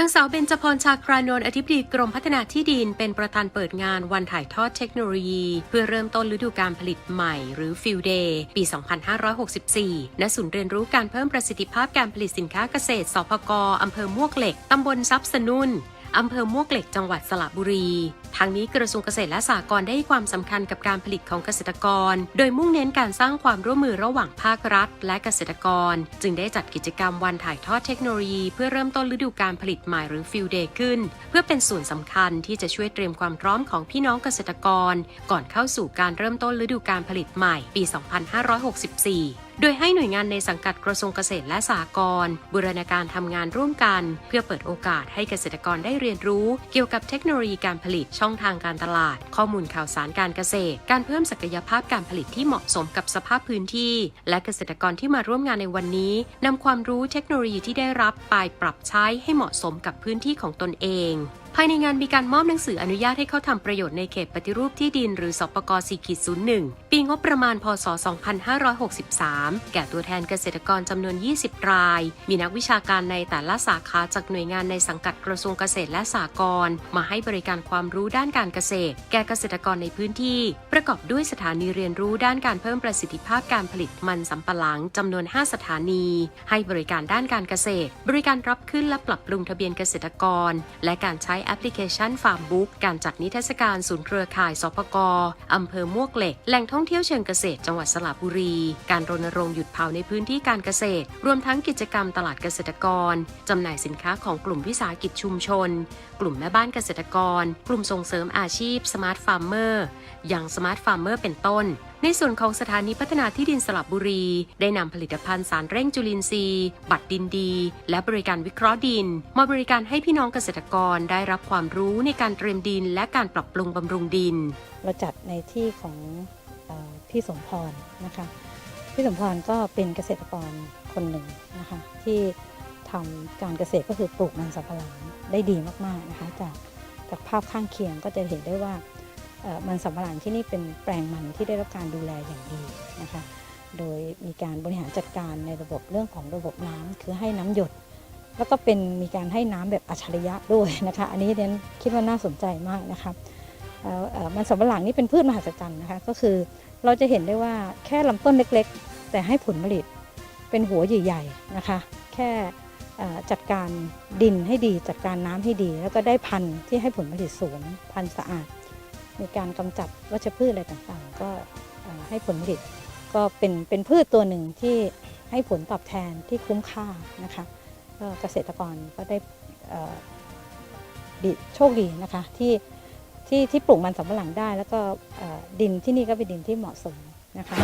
นางสาวเบญจพรชาครานนท์อธิบดีกรมพัฒนาที่ดิน เป็นประธานเปิดงานวันถ่ายทอดเทคโนโลยี เพื่อเริ่มต้นฤดูการผลิตใหม่ หรือฟิลเดย์ปี 2564 ณ ศูนย์เรียนรู้การเพิ่มประสิทธิภาพการผลิตสินค้าเกษตรสพกอำเภอมวกเหล็ก ตำบลซับสนุน อำเภอมวกเหล็กจังหวัดสระบุรี ทางนี้กระทรวงเกษตรและสหกรณ์ได้ความสำคัญกับการผลิตของเกษตรกร โดยมุ่งเน้นการสร้างความร่วมมือระหว่างภาครัฐ และเกษตรกร จึงได้จัดกิจกรรมวันถ่ายทอดเทคโนโลยี เพื่อเริ่มต้นฤดูการผลิตใหม่หรือฟิลเดย์ขึ้น เพื่อเป็นส่วนสำคัญที่จะช่วยเตรียมความพร้อมของพี่น้องเกษตรกร ก่อนเข้าสู่การเริ่มต้นฤดูการผลิตใหม่ปี 2564 โดยให้หน่วยงานในสังกัดกระทรวงเกษตรและสหกรณ์บูรณาการทำงานร่วมกัน เพื่อเปิดโอกาสให้เกษตรกรได้เรียนรู้ เกี่ยวกับเทคโนโลยีการผลิตช่องทางการตลาด ข้อมูลข่าวสารการเกษตร การเพิ่มศักยภาพการผลิตที่เหมาะสมกับสภาพพื้นที่ และเกษตรกรที่มาร่วมงานในวันนี้นำความรู้เทคโนโลยีที่ได้รับไปปรับใช้ให้เหมาะสมกับพื้นที่ของตนเองภายในงานมีการมอบหนังสืออนุญาตให้เข้าทำประโยชน์ในเขตปฏิรูปที่ดินหรือสปก4.01 ปีงบประมาณ พศ 2563 แก่ตัวแทนเกษตรกรจำนวน 20 ราย มีนักวิชาการในแต่ละสาขาจากหน่วยงานในสังกัดกระทรวงเกษตรและสหกรณ์มาให้บริการความรู้ด้านการเกษตร แก่เกษตรกรในพื้นที่ ประกอบด้วยสถานีเรียนรู้ด้านการเพิ่มประสิทธิภาพการผลิตมันสำปะหลังจำนวน 5 สถานี ให้บริการด้านการเกษตร บริการรับขึ้นและปรับปรุงทะเบียนเกษตรกร และการใช้แอปพลิเคชันฟาร์มบุ๊กการจัดนิทรรศการศูนย์เครือข่ายสปกอำเภอมวกเหล็กแหล่งท่องเที่ยวเชิงเกษตรจังหวัดสระบุรี การรณรงค์หยุดเผาในพื้นที่การเกษตร รวมทั้งกิจกรรมตลาดเกษตรกร จำหน่ายสินค้าของกลุ่มวิสาหกิจชุมชน กลุ่มแม่บ้านเกษตรกร กลุ่มส่งเสริมอาชีพสมาร์ทฟาร์มเมอร์อย่างสมาร์ทฟาร์มเมอร์เป็นต้นในส่วนของสถานีพัฒนาที่ดินสระบุรี ได้นำผลิตภัณฑ์สารเร่งจุลินทรีย์ บัตรดินดี และบริการวิเคราะห์ดิน มาบริการให้พี่น้องเกษตรกรได้รับความรู้ในการเตรียมดิน และการปรับปรุงบำรุงดิน เราจัดในที่ของ พี่สมพรนะคะ พี่สมพรก็เป็นเกษตรกรคนหนึ่งนะคะที่ทำการเกษตรก็คือปลูกมันสำปะหลังได้ดีมากๆนะคะจากจากภาพข้างเคียงก็จะเห็นได้ว่ามันสำปะหลังที่นี่เป็นแปลงมันที่ได้รับการดูแลอย่างดีนะคะ โดยมีการบริหารจัดการในระบบเรื่องของระบบน้ำคือให้น้ำหยด แล้วก็เป็นมีการให้น้ำแบบอัจฉริยะด้วยนะคะ อันนี้เรนคิดว่าน่าสนใจมากนะคะมันสำปะหลังนี่เป็นพืชมหัศจรรย์นะคะ ก็คือ เราจะเห็นได้ว่าแค่ลำต้นเล็กๆ แต่ให้ผลผลิตเป็นหัวใหญ่ๆนะคะ แค่จัดการดินให้ดีจัดการน้ำให้ดี แล้วก็ได้พันธุ์ที่ให้ผลผลิตสูงพันธุ์สะอาด มีการกำจัดวัชพืชอะไรต่างๆ ก็ให้ผลผลิตก็เป็นเป็นพืชตัวหนึ่งที่ให้ผลตอบแทนที่คุ้มค่านะคะก็เกษตรกรก็ได้ดีโชคดีนะคะที่ ที่ที่ปลูกมันสำปะหลังได้ แล้วก็ดินที่นี่ก็เป็นดินที่เหมาะสมนะคะ